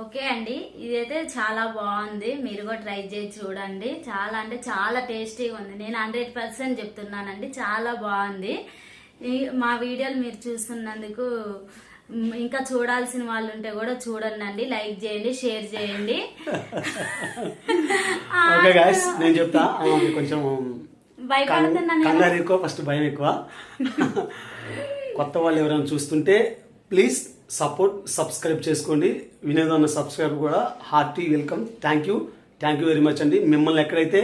Okay అండి. ఇదైతే చాలా బాగుంది. మీరు కూడా ట్రై చేసి చూడండి. చాలా అంటే చాలా టేస్టీగా ఉంది. నేను హండ్రెడ్ పర్సెంట్ చెప్తున్నానండి. చాలా బాగుంది. మా వీడియోలు మీరు చూస్తున్నందుకు ఇంకా చూడాల్సిన వాళ్ళు ఉంటే కూడా చూడండి అండి లైక్ చేయండి షేర్ చేయండి. నేను చెప్తా. కొంచెం భయపడుతున్నాను ఎక్కువ ఫస్ట్ భయం ఎక్కువ. కొత్త వాళ్ళు ఎవరైనా చూస్తుంటే ప్లీజ్ సపోర్ట్ సబ్స్క్రైబ్ చేసుకోండి. వినోద్ అన్న సబ్స్క్రైబ్ కూడా hearty welcome. Thank you thank you very much అండి. మిమ్మల్ని ఎక్కడైతే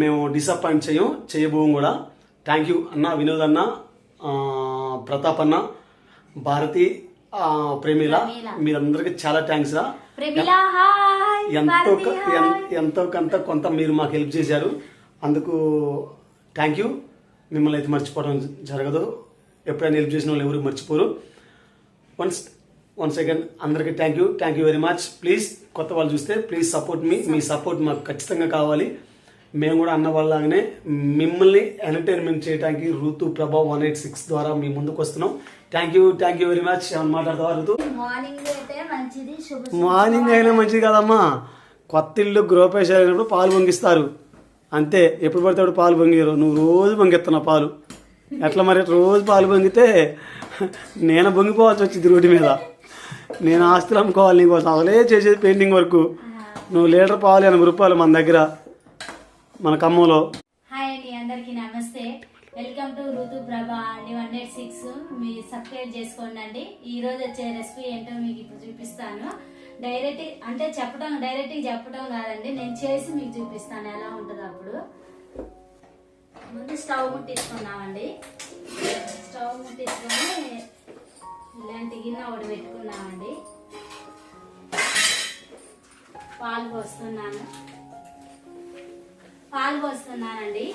మేము డిసప్పాయింట్ చేయం చేయబోం కూడా. థ్యాంక్ యూ అన్న వినోద్ అన్న ప్రతాప్ అన్న భారతి ప్రేమిల. మీరందరికీ చాలా థ్యాంక్స్ రా. ఎంతో ఎంతో కొంత కొంత మీరు మాకు హెల్ప్ చేశారు. అందుకు థ్యాంక్ యూ మిమ్మల్ని అయితే మర్చిపోవడం జరగదు. ఎప్పుడైనా హెల్ప్ చేసిన వాళ్ళు ఎవరు మర్చిపోరు. వన్స్ వన్ సెకండ్ అందరికీ thank you thank you very much please కొత్త వాళ్ళు చూస్తే ప్లీజ్ సపోర్ట్ మీ మీ సపోర్ట్ మాకు ఖచ్చితంగా కావాలి. మేము కూడా అన్న వాళ్ళలాగానే మిమ్మల్ని ఎంటర్టైన్మెంట్ చేయడానికి ఋతు ప్రభా వన్ ఎయిట్ సిక్స్ ద్వారా మీ ముందుకు వస్తున్నాం. Thank you thank you very much ఏమన్నా మాట్లాడతావా ఋతు మార్నింగ్ అయినా మంచిది కదమ్మా. కొత్త ఇల్లు గృహప్రవేశాలు అయినప్పుడు పాలు పొంగిస్తారు. అంతే ఎప్పుడు పడితే పాలు పొంగిరు నువ్వు రోజు పొంగిస్తున్నావు పాలు. ఎట్లా మరి రోజు పాలు పొంగితే నేను పొంగిపోవాల్సి వచ్చింది రోడ్డు మీద. నేను ఆస్తులు అమ్ముకోవాలి నీకోసం. అసలే చేసేది పెయింటింగ్ వర్క్. నువ్వు లీటర్ పాలు ఎనభై రూపాయలు మన దగ్గర మన ఖమ్మంలో. హాయ్ అండి అందరికీ నమస్తే. వెల్కమ్ టు ఋతు ప్రభా అండి వన్ ఎయిట్ సిక్స్. మీరు సబ్స్క్రైబ్ చేసుకోండి అండి ఈ రోజు వచ్చే రెసిపీ ఏంటో మీకు ఇప్పుడు చూపిస్తాను. డైరెక్ట్ అంటే చెప్పడం డైరెక్ట్ చెప్పడం కాదండి. నేను చేసి మీకు చూపిస్తాను ఎలా ఉంటుంది అప్పుడు. ముందు స్టవ్ ముట్టించుకున్నామండి స్టవ్ ముట్టించుకొని ఇలాంటి గిన్నె ఒకటి పెట్టుకున్నామండి పాలు పోస్తున్నాను. పాలు పోస్తున్నానండి.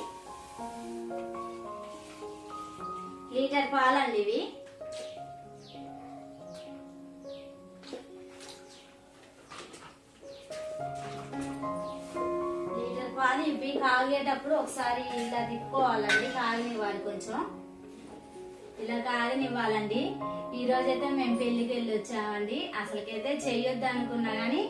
లీటర్ పాలండి ఇవి. ఇవి కాగేటప్పుడు ఒకసారి ఇలా తిప్పుకోవాలండి కాగనివ్వాలి కొంచెం. ఇలా కాగనివ్వాలండి. ఈ రోజైతే మేము పెళ్ళికి వెళ్ళి వచ్చామండి అసలుకైతే చెయ్యొద్దు అనుకున్నా కానీ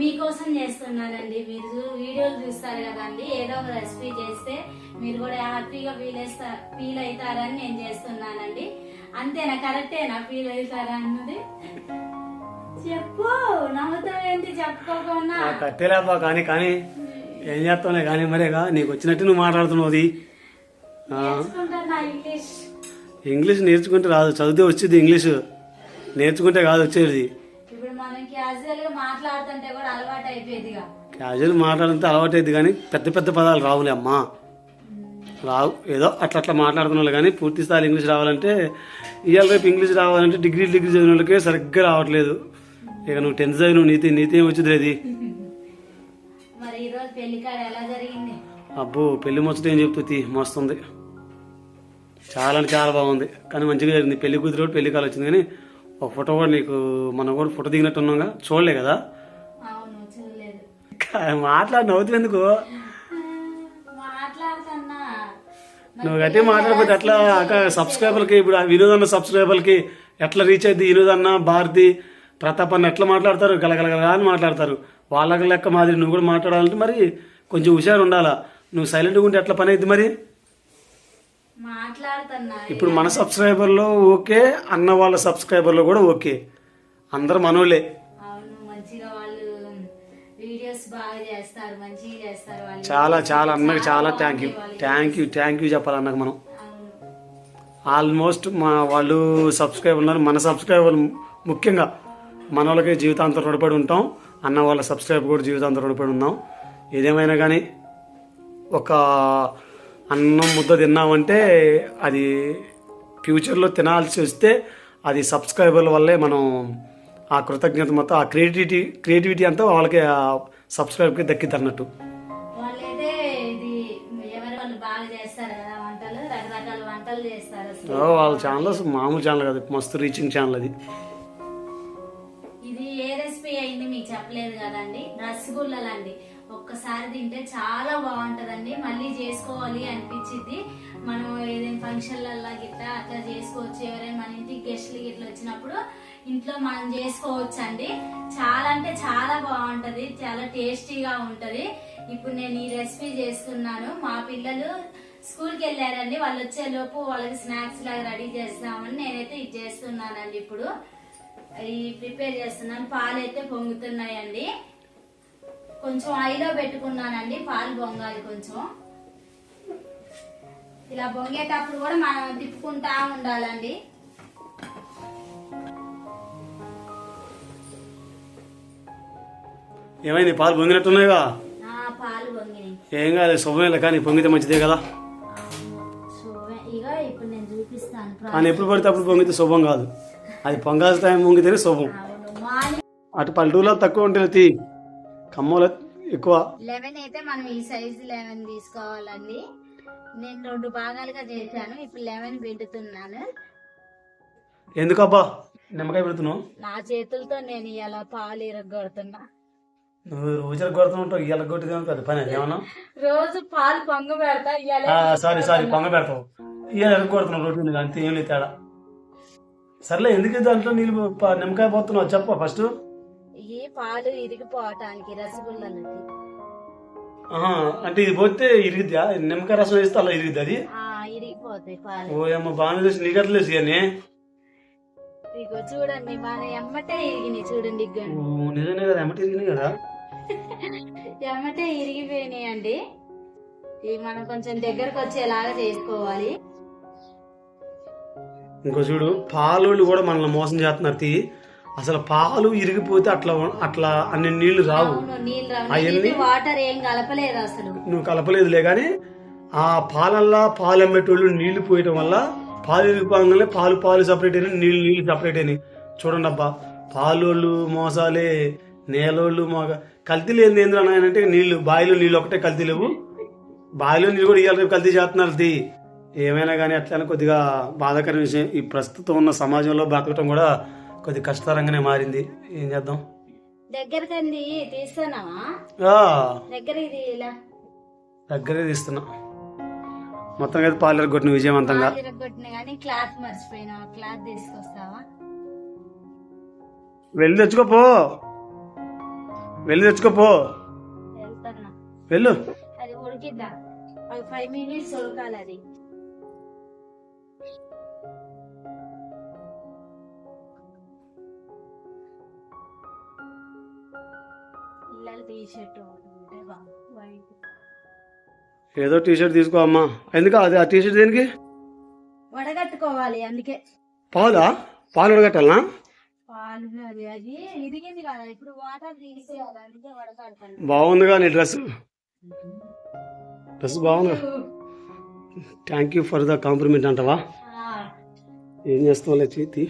మీకోసం చేస్తున్నానండి. మీరు వీడియోలు చూస్తారు కదండి. ఏదో ఒక రెసిపీ చేస్తే మీరు కూడా హ్యాపీగా ఫీల్ ఫీల్ అవుతారని నేను చేస్తున్నానండి. అంతేనా? కరెక్టేనా? ఫీల్ అవుతారా అన్నది? చెప్పు. నవ్వుతావేంటి? చెప్పుకోకుండా. కట్టేలేపా కానీ కానీ ఏం చేస్తావులే కానీ మరేగా? నీకు వచ్చినట్టు నువ్వు మాట్లాడుతున్నావు ఇంగ్లీష్? నేర్చుకుంటే రాదు. చదివితే వచ్చేది ఇంగ్లీష్. నేర్చుకుంటే కాదు వచ్చేది. క్యాజువల్ కూడా అలవాటు మాట్లాడితే అలవాటైంది కానీ పెద్ద పెద్ద పదాలు రావులే అమ్మా. రావు. ఏదో అట్లా అట్లా మాట్లాడుకున్న కానీ పూర్తి స్థాయి ఇంగ్లీష్ రావాలంటే ఇవాళ రేపు ఇంగ్లీష్ రావాలంటే డిగ్రీ డిగ్రీ చదివిన వాళ్ళకే సరిగ్గా రావట్లేదు. ఇక నువ్వు టెన్త్ చదివి నీతి నీతి ఏం వచ్చింది అబ్బో పెళ్ళి ముచ్చట ఏం చెప్తుంది మస్తుంది. చాలా అంటే చాలా బాగుంది. కానీ మంచిగా జరిగింది. పెళ్ళి కూతురు కూడా పెళ్ళి కాలు వచ్చింది కానీ ఒక ఫోటో కూడా నీకు మనం కూడా ఫోటో దిగినట్టు ఉన్నాగా చూడలే కదా? మాట్లాడి నవ్వుతుంది ఎందుకు? నువ్వు గట్టిగా మాట్లాడకపోతే ఎట్లా? సబ్స్క్రైబర్కి ఇప్పుడు వినోద్ అన్న సబ్స్క్రైబర్కి ఎట్లా రీచ్ అయింది వినోద్ అన్న భారతి ప్రతాప్ అన్న ఎట్లా మాట్లాడతారు? గలగలగల అని మాట్లాడతారు. వాళ్ళకి లెక్క మాదిరి నువ్వు కూడా మాట్లాడాలంటే మరి కొంచెం హుషారు ఉండాలా? నువ్వు సైలెంట్గా ఉంటే ఎట్లా పని అయింది మరి ఇప్పుడు మన సబ్స్క్రైబర్లో ఓకే అన్న వాళ్ళ సబ్స్క్రైబర్లో కూడా ఓకే. అందరు వాళ్ళు చాలా చాలా అన్నకి చాలా thank you. Thank you thank you చెప్పాలి అన్నకు మనం. ఆల్మోస్ట్ మా వాళ్ళు సబ్స్క్రైబర్ ఉన్నారు. మన సబ్స్క్రైబర్ ముఖ్యంగా మన వాళ్ళకి జీవితాంతం రుణపడి ఉంటాం. అన్న వాళ్ళ సబ్స్క్రైబర్ కూడా జీవితాంతం రుణపడి ఉన్నాం. ఏదేమైనా కానీ ఒక అన్నం ముద్ద తిన్నామంటే అది ఫ్యూచర్లో తినాల్సి వస్తే అది సబ్స్క్రైబర్ల వల్లే మనం ఆ కృతజ్ఞత మొత్తం ఆ క్రియేటివిటీ క్రియేటివిటీ అంతా వాళ్ళకి సబ్స్క్రైబ్కి దక్కిద్ది అన్నట్టు వాళ్ళ ఛానల్ మామూలు ఛానల్ కాదు మస్తు రీచింగ్ ఛానల్ అది. చెప్పలేదు కదండి. రసగుల్లలండి ఒక్కసారి తింటే చాలా బాగుంటుందండి. మళ్ళీ చేసుకోవాలి అనిపించింది మనం ఏదైనా ఫంక్షన్లలో గిట్లా అట్లా చేసుకోవచ్చు. ఎవరైనా మన ఇంటికి గెస్ట్లు గిట్ల వచ్చినప్పుడు ఇంట్లో మనం చేసుకోవచ్చు అండి చాలా అంటే చాలా బాగుంటుంది. చాలా టేస్టీగా ఉంటుంది. ఇప్పుడు నేను ఈ రెసిపీ చేస్తున్నాను. మా పిల్లలు స్కూల్కి వెళ్ళారండి. వాళ్ళు వచ్చేలోపు వాళ్ళకి స్నాక్స్ లాగా రెడీ చేస్తామని నేనైతే ఇది చేస్తున్నానండి ఇప్పుడు. ప్రిపేర్ చేస్తున్నాను. పాలు అయితే పొంగుతున్నాయండి. కొంచెం ఐలో పెట్టుకున్నానండి. పాలు పొంగాలి కొంచెం. ఇలా పొంగేటప్పుడు కూడా మనం తిప్పుకుంటా ఉండాలండి. ఏమైంది? పాలు పొంగినట్టున్నాయిగా? ఆ పాలు పొంగినాయి. ఏం కాదు శుభమేలే కానీ పొంగితే మంచిదే కదా. కానీ ఎప్పుడు పడితే అప్పుడు పొంగితే శుభం కాదు. అది పొంగాల్సిన టైం పొంగితేనే శుభం అటు పల్లెటూరులో తక్కువ ఉంటుంది తీ. ఖమ్మంలో ఎక్కువ. లెమన్ అయితే మనం ఈ సైజు లెమన్ తీసుకోవాలండి. నేను రెండు భాగాలుగా చేశాను. ఇప్పుడు లెమన్ పిండుతున్నాను. ఎందుకబ్బా? నిమ్మకాయ పెడుతున్నావు? నా చేతులతో నేను ఇలా పాలు ఇరగొడుతున్నా. నువ్వు రోజులు కొడుతుంటావు ఇవాళ కొట్టిదే కదా పని ఏమన్నా? రోజు పాలు పొంగ పెడతా సారీ సారీ పొంగ పెడతావు ఇవాళ ఎరుగు కొడుతున్నావు రొటీన్ అంతే ఏం లేదు తేడా. సర్లే ఎందుకు దాంట్లో నీళ్ళు నిమ్మకాయ పోతున్నావు? చెప్ప ఫస్ట్. ఈ పాలు ఇరిగిపోవటానికి రసగుల్లలకి అంటే ఇది పోతే ఇరిగిద్దా? నిమ్మకాయ రసం వేస్తే అలా ఇరిగిద్ది అది? ఇరిగిపోతాయి పాలు. ఓ అమ్మ బాగానే తెలిసి నీకు అట్లా తెలిసి కానీ ఇగో చూడండి మన ఎమ్మటే ఇరిగినాయి చూడండి ఇగ్గ ఓ, నిజమే కదా ఎమ్మటి ఇరిగినాయి కదా? ఎమ్మటే ఇరిగిపోయినాయి అండి ఇవి మనం కొంచెం దగ్గరకు వచ్చేలాగా చేసుకోవాలి. ఇంకో చూడు పాలోళ్ళు కూడా మనల్ని మోసం చేస్తున్నారు తీ. అసలు పాలు ఇరిగిపోతే అట్లా అట్లా అన్ని నీళ్ళు రావు. అవును నీళ్ళు రావు. అవన్నీ- వాటర్ ఏం కలపలేదు అసలు. నువ్వు కలపలేదులే కానీ ఆ పాలల్లా పాలు అమ్మేటోళ్ళు నీళ్ళు పోయటం వల్ల పాలు ఇరిగిపోగానే పాలు పాలు సపరేట్ అయినాయి నీళ్ళు నీళ్ళు సపరేట్ అయినాయి. చూడండి అబ్బా పాలోళ్ళు మోసాలే నేలోళ్ళు మోగ కల్తీ లేని నాయనంటే నీళ్ళు బావిలో నీళ్ళు ఒకటే కల్తీ లేవు. బావిలో నీళ్ళు కూడా ఇవాళ రేపు కల్తీ చేస్తున్నారు తీ. ఏమైనా కానీ అట్లనే కొద్దిగా బాధాకర విషయం. ఈ ప్రస్తుతం ఉన్న సమాజంలో బతకటం కూడా కొద్ది కష్టతరంగానే మారింది. ఏం చేద్దాం? దగ్గరకండి దగ్గర తీస్తున్నా. మొత్తం అయితే పార్లర్ కొట్టిన విజయవంతంగా. క్లాత్ క్లాత్ తీసుకొస్తావా? వెళ్ళి తెచ్చుకోపో వెళ్ళి తెచ్చుకోపో వెళ్ళు. అది ఉడికిద్దా? ఫైవ్ మినిట్స్ ఉడకాలి అది. ఉంటే వైట్. ఏదో టీ షర్ట్ తీసుకో అమ్మా. ఎందుకు? అది ఆ టీ షర్ట్ దేనికి? వడగట్టుకోవాలి అందుకే. పాలా? పాలు ఉడగట్టాలనా పాలు అది అది ఇరిగింది కదా ఇప్పుడు వాటర్ తీసేయాలి అందుకే వడగడతాను. బాగుందిగా నీ డ్రెస్. డ్రెస్ బాగుంది thank you for the compliment అంటవా? ఏం చేస్తావులే చేతి?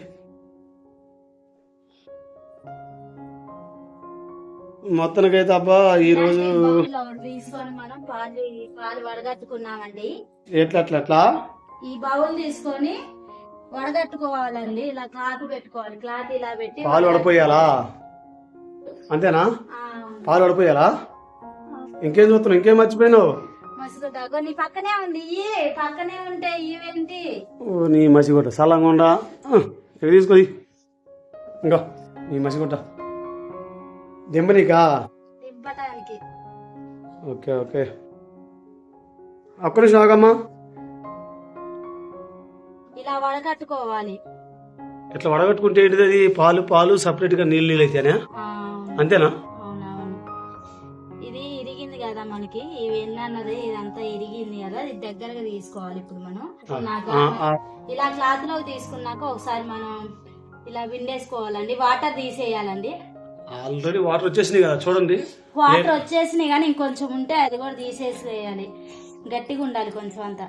మొత్తానికైతే అబ్బా ఈరోజు తీసుకొని మనం పాలు పాలు వడగట్టుకున్నామండి. ఎట్లా అట్లా అట్లా ఈ బౌల్ తీసుకొని వడగట్టుకోవాలండి. ఇలా క్లాత్ పెట్టుకోవాలి. క్లాత్ ఇలా పెట్టి పాలు వడపోయాలా? అంతేనా? పాలు వడపోయాలా? ఇంకేం చూస్తున్నావు? ఇంకేం మర్చిపోయినావు? నీ పక్కనే ఉంది. పక్కనే ఉంటే ఇవేంటి? నీ మసిగుట్ట. సలంగుండా ఇక్కడ తీసుకోది ఇంకా నీ మసిగుట్ట. దింపనీకా? Okay okay. ఒక్క నిమిషం ఆగమ్మా. ఇలా వడగట్టుకోవాలి. ఇట్లా వడగట్టుకుంటే ఏంటిది అది? పాలు పాలు సపరేట్గా నీళ్ళు నీళ్ళు అయితేనే? అంతేనా? ఇది ఇరిగింది కదా మనకి ఇవి ఎన్నన్నది ఇదంతా ఇరిగింది కదా ఇది దగ్గరగా తీసుకోవాలి ఇప్పుడు మనం. ఇలా క్లాత్లో తీసుకున్నాక ఒకసారి మనం ఇలా విండేసుకోవాలండి వాటర్ తీసేయాలండి. ఆల్రెడీ వాటర్ వచ్చేసినాయి కదా చూడండి. వాటర్ వచ్చేసినాయి కానీ ఇంకొంచెం ఉంటే అది కూడా తీసేసేయాలి. గట్టిగా ఉండాలి కొంచెం అంతా.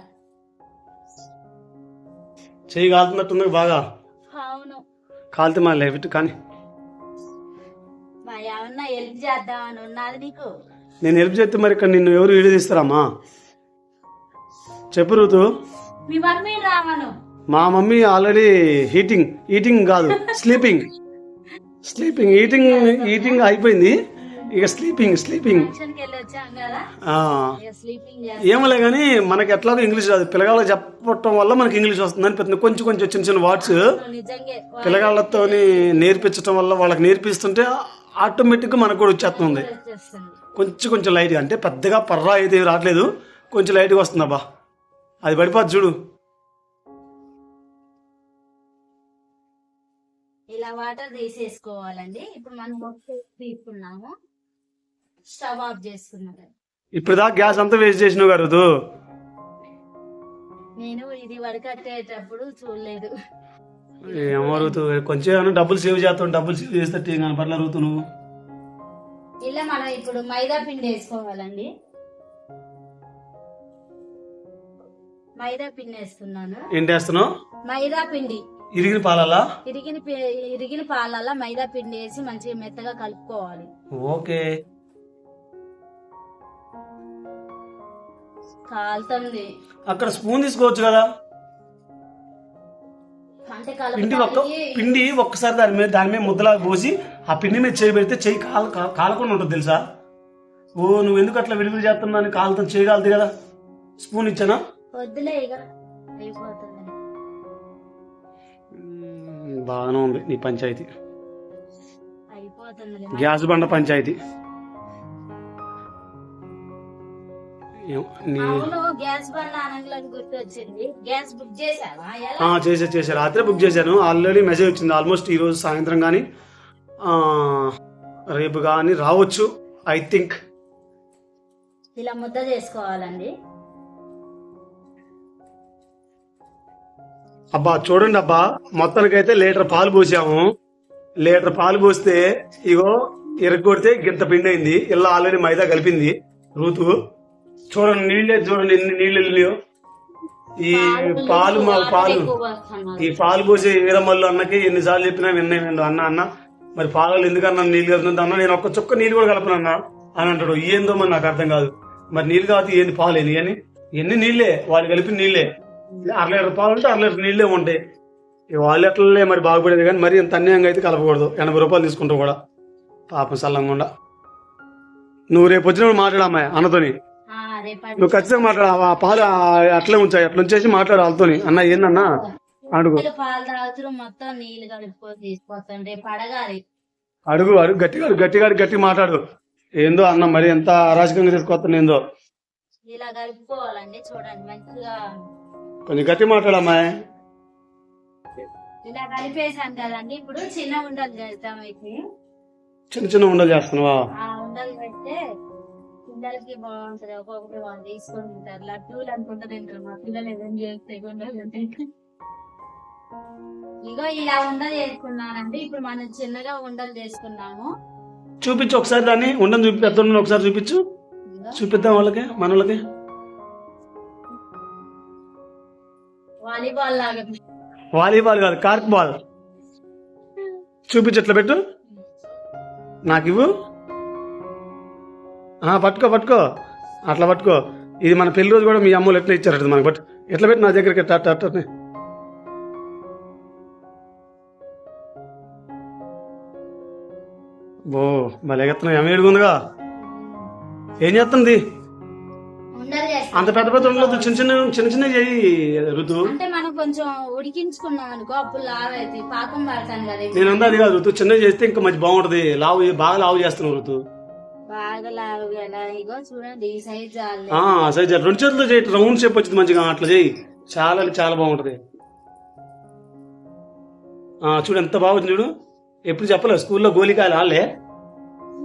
చెయ్యి కాలుతున్నట్టుంది బాగా. అవును. కాలితే మా లైఫ్ కానీ. మా ఏమన్నా హెల్ప్ చేద్దామని ఉన్నది నీకు? నేను హెల్ప్ చేస్తే మరి ఇక్కడ నిన్ను ఎవరు వీడియో తీస్తారమ్మా? చెప్పు ఋతు మీ మమ్మీ రామను మా మమ్మీ ఆల్రెడీ హీటింగ్ ఈటింగ్ కాదు స్లీపింగ్. స్లీపింగ్ ఈటింగ్ ఈటింగ్ అయిపోయింది. ఇక స్లీపింగ్ స్లీపింగ్ ఏమలే కానీ మనకి ఎట్లాగో ఇంగ్లీష్ రాదు. పిల్లగాళ్ళకి చెప్పటం వల్ల మనకి ఇంగ్లీష్ వస్తుంది. అనిపిస్తుంది కొంచెం కొంచెం చిన్న చిన్న వర్డ్స్ పిల్లగాళ్ళతో నేర్పించడం వల్ల వాళ్ళకి నేర్పిస్తుంటే ఆటోమేటిక్గా మనకు కూడా వచ్చేస్తుంది. కొంచెం కొంచెం లైట్గా అంటే పెద్దగా పర్రా అయితే రావట్లేదు. కొంచెం లైట్గా వస్తుంది అబ్బా. అది పడిపోద్ది చూడు. వాటర్ తీసేసుకోవాలండి. ఇప్పుడు మనం తీసుకున్నాము. స్టవ్ ఆఫ్ చేసుకున్నాము ఇప్పుడు దా గ్యాస్ అంతా వేస్ట్ చేసినావు గారు రుతు. నేను ఇది వడకట్టేటప్పుడు చూడలేదు. ఏమో రుతు కొంచెం డబ్బులు సేవ్ చేస్తావు డబ్బులు సేవ్ చేస్తే కనపడలే రుతు నువ్వు. ఇలా మనం ఇప్పుడు మైదా పిండి వేసుకోవాలండి. మైదా పిండి వేస్తున్నాను. ఏం చేస్తున్నావు మైదా పిండి. ఇరిగిన పాలలా? ఇరిగిన పి- ఇరిగిన పాలల్లో మైదా పిండి వేసి మంచిగా మెత్తగా కలుపుకోవాలి. ఓకే. కాలుతుంది. అక్కడ స్పూన్ తీసుకోవచ్చు కదా? అంటే పిండి ఒక్క పిండి ఒక్కసారి దాని మీద దాని మీద ముద్దలా పోసి ఆ పిండి మీద చేయి పెడితే చెయ్యి కాల కా- కాలకుండా ఉంటుంది తెలుసా? ఓ నువ్వు ఎందుకు అట్లా విడివిడి చేస్తున్నా అని కాలుతో చేయగలదు కదా? స్పూన్ ఇచ్చానా? వద్దులే ఇక అయిపోతుంది. బాగానే ఉంది నీ పంచాయతీ. గ్యాస్ బండ పంచాయతీ. చేసా చేసా రాత్రి బుక్ చేశాను. ఆల్రెడీ మెసేజ్ వచ్చింది. ఆల్మోస్ట్ ఈ రోజు సాయంత్రం కానీ రేపు కానీ రావచ్చు ఐ థింక్. ఇలా ముద్ద చేసుకోవాలండి. అబ్బా చూడండి అబ్బా మొత్తానికైతే లీటర్ పాలు పోసాము. లీటర్ పాలు పోస్తే ఇగో ఇరగొడితే గింత పిండి అయింది ఇలా ఆల్రెడీ మైదా కలిపింది. రూతు చూడండి నీళ్ళే చూడండి ఎన్ని నీళ్ళు ఈ పాలు మా పాలు. ఈ పాలు పోసే వీరమల్లు అన్నకి ఎన్నిసార్లు చెప్పినా విన్నా విండు అన్న అన్న మరి పాలలో ఎందుకన్నా నీళ్ళు కలుపుతుంది అన్న నేను ఒక్క చుక్క నీళ్ళు కూడా కలపను అన్న అని అంటాడు. ఏందో మరి నాకు అర్థం కాదు. మరి నీళ్ళు కాబట్టి ఏంది పాలు? ఏంది అని ఎన్ని నీళ్ళే? వాళ్ళు కలిపి నీళ్ళే. అర లీటర్ పాలు ఉంటే అర లీటర్ నీళ్ళే ఉంటాయి. ఈ వాళ్ళు ఎట్లలే మరి బాగుపడేది కానీ మరి ఇంత అన్యాయంగా అయితే కలపకూడదు. ఎనభై రూపాయలు తీసుకుంటావు కూడా. పాపం సల్లంగా నువ్వు రేపు వచ్చినప్పుడు మాట్లాడమ్మా అన్నతోని. నువ్వు ఖచ్చితంగా మాట్లాడు. ఆ పాలు అట్లే ఉంచాయి అట్లా ఉంచేసి మాట్లాడు వాళ్ళతోని. అన్న ఏందన్నా? అడుగు. పిల్లలు పాలు తాగుతూ మొత్తం నీళ్ళు కలుపుకొని తీసుకొస్తాను. రేపు అడగాలి. అడుగు అడుగు. గట్టిగా గట్టిగా గట్టిగా మాట్లాడు. ఏందో అన్న మరి ఎంత అరాచకంగా తీసుకొస్తాను ఏందో. ఇలా కలుపుకోవాలండి చూడండి మంచిగా కొంచెం గట్టి మాట్లాడమ్మా. ఇలా కలిపేసాను కదండి ఇప్పుడు చిన్న ఉండలు చేద్దాం అయితే. చిన్న చిన్న ఉండలు చేస్తున్నావా? ఆ ఉండలు పెడితే పిల్లలకి బాగుంటది. ఒక్కొక్కటి వాళ్ళు తీసుకొని లడ్డూలు అనుకుంటా తింటారు. మా పిల్లలు ఏదైనా చేస్తే ఉండలు. ఇగో ఇలా ఉండలు చేసుకున్నానండి. ఇప్పుడు మనం చిన్నగా ఉండలు చేసుకున్నాము. చూపించు ఒకసారి దాన్ని. ఉండని చూపి పెద్ద ఉండని ఒకసారి చూపించు. చూపిద్దాం వాళ్ళకి మన వాలీబాల్ లాగా వాలీబాల్ కాదు కార్క్ బాల్. చూపించు ఎట్లా పెట్టు? నాకు ఇవ్వు. పట్టుకో పట్టుకో. అట్లా పట్టుకో. ఇది మన పెళ్ళి రోజు కూడా మీ అమ్మలు ఎట్లా ఇచ్చారట మనకు పట్టు. ఎట్లా పెట్టి నా దగ్గరికి? ఎట్లా అట్లా ఓ భలే ఎత్తున్నావు అమ్మ ఏడుగుందిగా? ఏం చేస్తుంది? అంత పెద్ద పెద్ద ఉండదు చిన్న చిన్న చిన్న చిన్న చేయి ఋతు. అంటే మనం కొంచెం ఉడికించుకున్నాం అనుకో అప్పుడు లావ్ అయితే పాకం పడతాను కదా. నేను అందా అది కాదు ఋతు. చిన్న చేస్తే ఇంకా మంచి బాగుంటది. లావు బాగా లావు చేస్తున్నావు ఋతు. బాగా లావు ఎలా ఇగో చూడండి ఈ సైజ్ ఆ, సరే జర రెండు చేతులతో చేయి రౌండ్ షేప్ వచ్చింది మంచిగా అట్లా చేయి. చాలా చాలా బాగుంటది. ఆ, చూడు ఎంత బాగుంది చూడు. ఎప్పుడు చెప్పలేదు స్కూల్లో గోలికాయలు ఆళ్ళే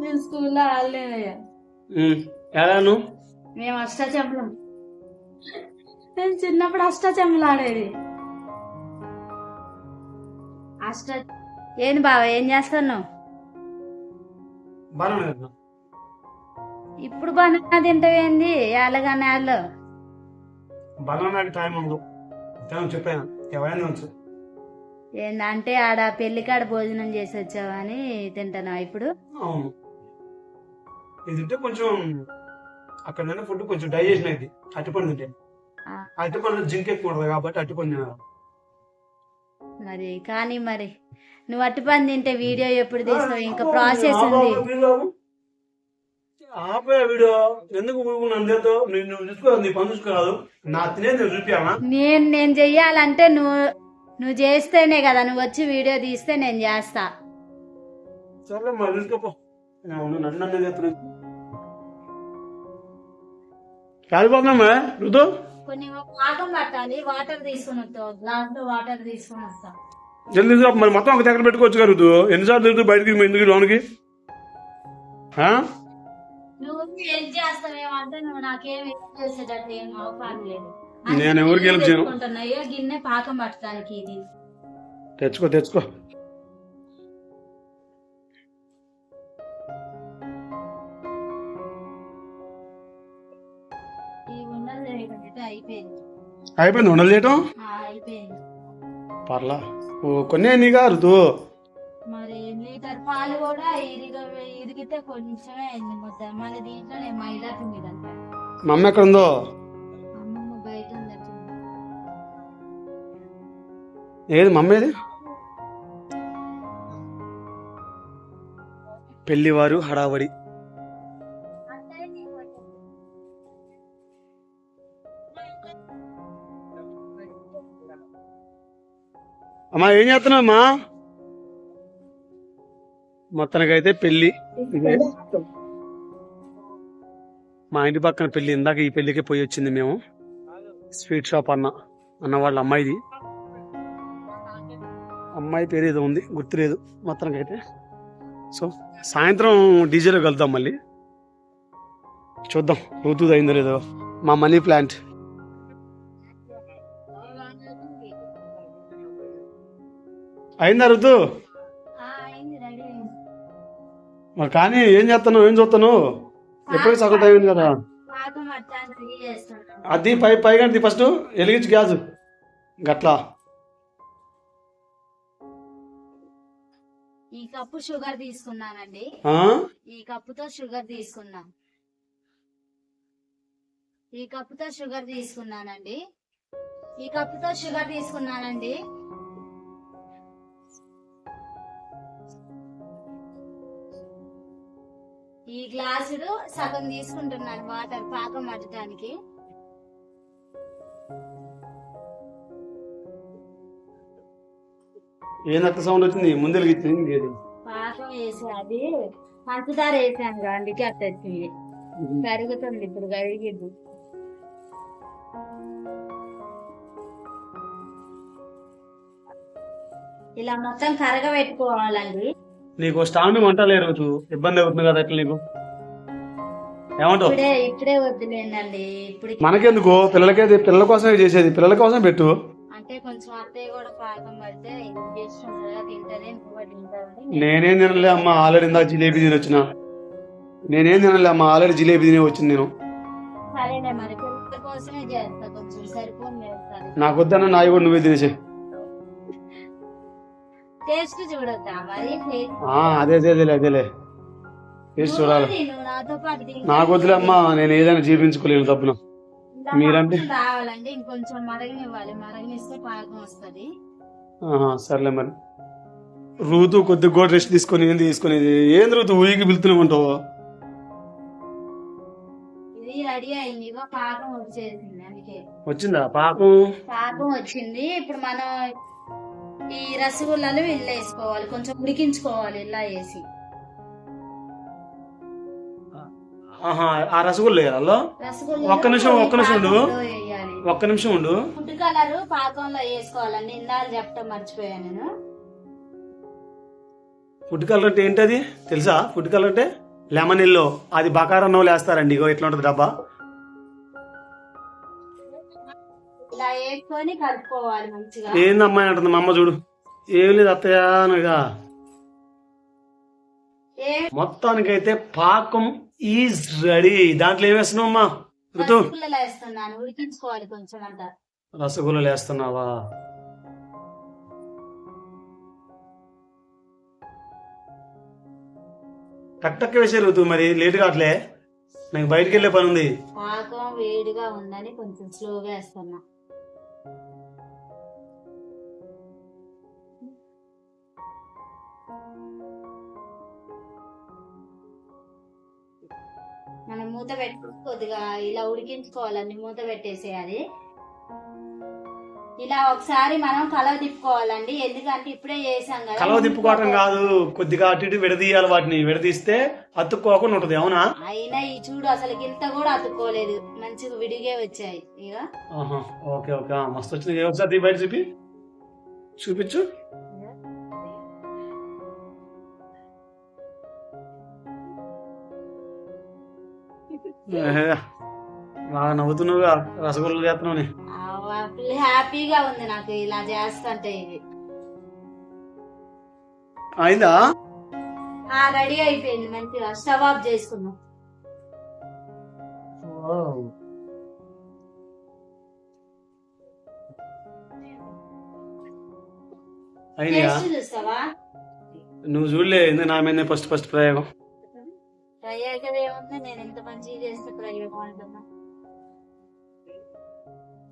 నేను స్కూల్లో ఆడలేదయ్యా. ఉమ్, ఎలా నువ్వు మేము అష్టాచంపలం నేను చిన్నప్పుడు అష్టాచంపలు ఆడేది. అష్ట ఏంది బావ ఏం చేస్తున్నావు? ఉంది. ఇప్పుడు బనానా తింటావేంది ఎలాగా నేలలో బనానాకి టైం టైం చెప్పాను. ఎవరైనా ఉంచు. ఏందంటే ఆడ పెళ్ళికాడ భోజనం చేసి వచ్చావా అని తింటానా ఇప్పుడు? అవును. ఇది కొంచెం అక్కడ ఫుడ్ కొంచెం డైజెషన్ అయింది. అట్టిపండు తింటే. అట్టిపండు జింక్ ఎక్కువ కాబట్టి అట్టిపండు తినాలి. మరి కానీ మరి నువ్వు అట్టి పని తింటే వీడియో ఎప్పుడు తీస్తావు? ఇంకా ప్రాసెస్ ఉంది. ఆపే వీడియో ఎందుకు నేను నువ్వు చూసుకో నీ పని చూసుకోరాదు. నా తినేది నేను చూపించానా నేను నేను చెయ్యాలంటే నువ్వు నువ్వు చేస్తేనే కదా నువ్వు వచ్చి వీడియో తీస్తే నేను చేస్తా. సర్లే మరి చూసుకోపో. నన్ను కాలిపోతున్నామా రుతు కొన్ని పట్టాలి వాటర్ తీసుకుని వస్తావు గ్లాస్లో వాటర్ తీసుకుని వస్తా జల్దీ తీసుకురా. మరి మొత్తం ఒక దగ్గర పెట్టుకోవచ్చు కదా రుతు ఎన్నిసార్లు తిరుగుతూ బయటకి ఎందుకు లోనికి ఆ? నువ్వు ఏం చేస్తావేమంటే నువ్వు నాకేం ఏం చేసేటట్టు ఏం అవకాశం లేదు నేను ఎవరికి చేయను. గిన్నె పాకం పట్టడానికి ఇది తెచ్చుకో తెచ్చుకో అయిపోయింది ఉండలు చేయటం? పర్లా. ఓ కొన్ని నీగా రుతు మరి లీటర్ పాలు కూడా ఇరిగ ఇరిగితే కొంచెమే అయింది మొత్తం. మళ్ళీ దీంట్లో నేను మైదా పిండి కలిపా మా అమ్మ ఎక్కడ ఉందో అమ్మమ్మ బయట ఉందట ఏది మా అమ్మేది? పెళ్ళివారు హడావడి. అమ్మా ఏం చేస్తున్నావమ్మా? మొత్తానికైతే పెళ్ళి మా ఇంటి పక్కన పెళ్ళి ఇందాక ఈ పెళ్ళికి పోయి వచ్చింది మేము. స్వీట్ షాప్ అన్న అన్న వాళ్ళ అమ్మాయిది. అమ్మాయి పేరు ఏదో ఉంది గుర్తులేదు మొత్తానికైతే. సో సాయంత్రం డీజేలో కలుద్దాం మళ్ళీ. చూద్దాం ఋతుది అయిందో లేదో. మా మనీ ప్లాంట్. అయిందా అయింది మరి కానీ ఏం చేస్తాను ఏం చూస్తాను ఎప్పటికి సగం టైం కదా. అది పై పైగా ఫస్ట్. వెలిగించు గ్యాస్. గట్లా. ఈ కప్పు షుగర్ తీసుకున్నానండి? ఈ కప్పుతో షుగర్ తీసుకున్నా. ఈ కప్పుతో షుగర్ తీసుకున్నానండి. ఈ కప్పుతో షుగర్ తీసుకున్నానండి. గ్లాసుడు సగం తీసుకుంటున్నాను వాటర్ పాకం పట్టడానికి. ఏందక్క సౌండ్ వచ్చింది? ముందు వెలిగించింది లేదు. పాకం వేసి అది పంచదార వేసాను అందుకే అట్ట వచ్చింది. కరుగుతుంది ఇప్పుడు కరిగిద్ది ఇలా మొత్తం కరగబెట్టుకోవాలండి నీకు స్టాండ్ వంట లేరు ఋతు. ఇబ్బంది అవుతుంది కదా ఎట్లా నీకు? ఏమంటావు? ఇప్పుడే వద్దులేండి ఇప్పుడు మనకెందుకు? పిల్లలకే పిల్లల కోసమే చేసేది. పిల్లల కోసం పెట్టు. అంటే కొంచెం అత్తయ్య కూడా పాకం పడితే నేనేం తినలే అమ్మా. ఆల్రెడీ ఇందాక జిలేబీ తిని వచ్చిన. నేనేం తినలే అమ్మా. ఆల్రెడీ జిలేబీ తిని వచ్చింది నేను. సరేలే మరి. పిల్లల కోసమే చేస్తా. కొంచెం సరిపోని చేస్తాను నాకు వద్దన్న నాయి కూడా నువ్వే తినేసే. టేస్ట్ చూడొద్దా మరి? అదేలే అదేలే. వేసి చూడాలి? నాకు వద్దులే అమ్మా నేను ఏదైనా జీర్ణించుకోలేను తప్పున. మీరంటే? పాకం రావాలండి ఇంకొంచెం మరగనివ్వాలి మరగనిస్తే పాకం వస్తది. సర్లే మరి. ఋతు కొద్దిగా కూడా రెస్ట్ తీసుకొని ఏం తీసుకునేది ఏం ఇగో పాకం వచ్చేసింది అందుకే. వచ్చిందా పాపం పాకం వచ్చింది ఇప్పుడు మనం ఈ రసగుల్లాలు వేసుకోవాలి కొంచెం ఉడికించుకోవాలి ఇలా వేసి ఆహా ఆ రసగుల్లా వేయాలో? ఒక్క నిమిషం, ఒక్క నిమిషం ఉండు. ఒక్క నిమిషం ఉండు. ఫుడ్ కలర్ పాకంలో వేసుకోవాలండి. ఇందాక చెప్పడం మర్చిపోయాను నేను. ఫుడ్ కలర్ అంటే ఏంటది? తెలుసా? ఫుడ్ కలర్ అంటే లెమన్ ఎల్లో. అది బకారన్నం వేస్తారండి. ఇగో ఇట్లా ఉంటుంది డబ్బా. ఇలా వేసుకొని కలుపుకోవాలి మంచిగా. ఏంది అమ్మాయి అంటుంది? మా అమ్మ చూడు. ఏం లేదు అత్తయ్య అనగా. మొత్తానికైతే పాకం ఈజ్ రెడీ. దాంట్లో ఏం వేస్తున్నావు అమ్మా ఋతు రసగుల్లాలు వేస్తున్నాను. ఉడికించుకోవాలి కొంచెం అంతా. రసగుల్లాలు వేస్తున్నావా? టక్ టక్ వేసే ఋతు మరి. లేట్ కావట్లే నాకు బయటికి వెళ్ళే పని ఉంది. పాకం వేడిగా ఉందని కొంచెం స్లోగా వేస్తున్నా. మూత పెట్టి కొద్దిగా ఇలా ఉడికించుకోవాలండి మూత పెట్టేసేయాలి. ఇలా ఒకసారి మనం కలవ తిప్పుకోవాలండి ఎందుకంటే ఇప్పుడే చేసాం కదా. కలవ తిప్పుకోవటం కాదు కొద్దిగా అటు ఇటు విడదీయాలి వాటిని. విడదీస్తే అతుక్కోకుండా ఉంటది అవునా? అయినా ఈ చూడు అసలు గింత కూడా అతుక్కోలేదు. మంచిగా విడిగే వచ్చాయి ఇక ఓకే ఓకే. మస్తు వచ్చింది. ఒకసారి బయట చూపి. చూపించు. బాగా నవ్వుతున్నావుగా రసగుల్లలు చేస్తున్నావు హ్యాపీగా ఉంది నాకు ఇలా చేస్తుంటే ఇది. అయిందా? రెడీ అయిపోయింది మంచిగా స్టవ్ ఆఫ్ టేస్ట్ చూస్తావా? నువ్వు చూడలే ఎందుకు నా మీద ఫస్ట్ ఫస్ట్ ప్రయోగం. నేను ఎంత మంచిగా చేస్తే ప్రయోగం అంటున్నా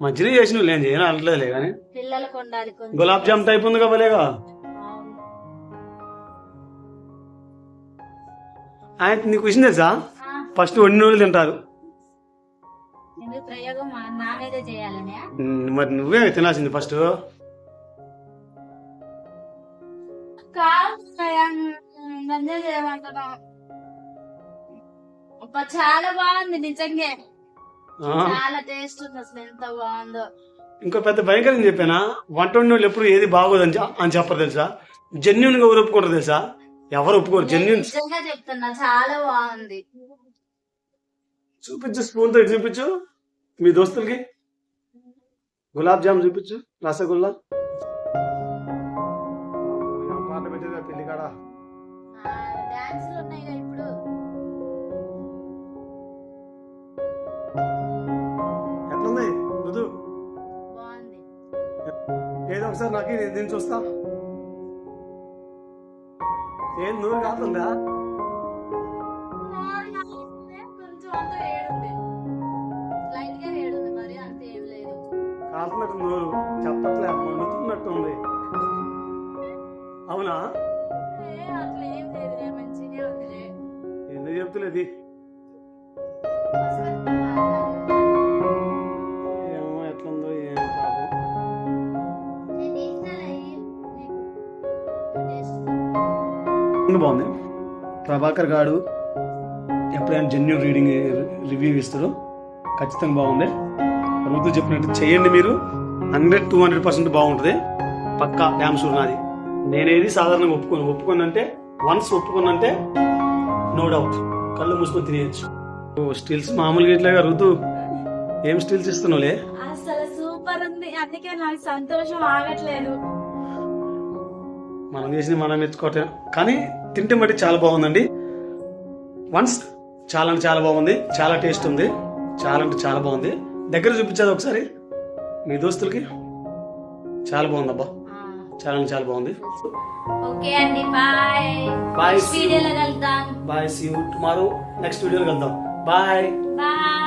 మంచిగా చేసి నువ్వు నేను చేయను అనట్లేదులే కానీ. పిల్లలకు ఉండాలి కొంచెం. గులాబ్ జామ్ టైప్ ఉంది కాబలేగా. ఆయన నీకు విషయం తెలుసా? ఫస్ట్ వండిన వాళ్ళు తింటారు. ఎందుకు ప్రయోగం? మా- నా మీదే చేయాలనే? ఉమ్, మరి నువ్వే తినాల్సింది ఫస్ట్. కాదు అబ్బా, చాలా బాగుంది నిజంగా. చాలా టేస్ట్ ఉంది అసలు ఎంత బాగుందో. ఇంకో పెద్ద భయంకరం చెప్పానా? వంట వండిన వాళ్ళు ఎప్పుడు ఏది బాగోదని చె- అని చెప్పరు తెలుసా? జెన్యున్గా ఎవరు ఒప్పుకోరు తెలుసా? ఎవరు ఒప్పుకోరు జెన్యున్. నిజంగా చెప్తున్నా చాలా బాగుంది. చూపించు స్పూన్తో ఇటు చూపించు మీ దోస్తులకి. గులాబ్ జామ్ చూపించు రసగుల్లా. పాట పెట్టేదా పెళ్ళి కాడ డాన్సులు ఉన్నాయి ఇప్పుడు. ఏదో ఒకసారి నాకు దీన్ని చూస్తా. ఏం నూనె ఏం లేదు కాస్తున్నట్టు నూరు చెప్పట్లే మండుతున్నట్టు ఉంది అవునా ఎందుకు చెప్తులేదు? ఉంది బాగుంది. ప్రభాకర్ గాడు ఎప్పుడైనా జెన్యున్ రీడింగ్ రివ్యూ ఇస్తాడు ఖచ్చితంగా బాగుంది. ఋతు చెప్పినట్టు చేయండి మీరు. హండ్రెడ్ టూ హండ్రెడ్ పర్సెంట్ బాగుంటుంది. పక్కా డ్యామ్ షూర్ నాది. నేనేది సాధారణంగా ఒప్పుకోను. ఒప్పుకోనంటే వన్స్ ఒప్పుకోనంటే నో డౌట్ కళ్ళు మూసుకొని తినేయచ్చు. ఓ స్టిల్స్ మామూలుగా ఇట్లాగా ఋతు ఏం స్టిల్స్ ఇస్తున్నావులే? అసలు సూపర్ ఉంది. అందుకే నాకు సంతోషం ఆగట్లేదు. మనం చేసింది మనం మెచ్చుకోవటం కానీ తింటే మట్టి చాలా బాగుందండి. వన్స్ చాలా అంటే చాలా బాగుంది చాలా టేస్ట్ ఉంది చాలా అంటే చాలా బాగుంది. దగ్గర చూపించేది ఒకసారి. మీ దోస్తులకి చాలా బాగుంది అబ్బా చాలా అంటే చాలా బాగుంది. ఓకే అండి బాయ్. Bye. వీడియోలో కలుద్దాం. Bye see you tomorrow next వీడియోలో కలుద్దాం. Bye bye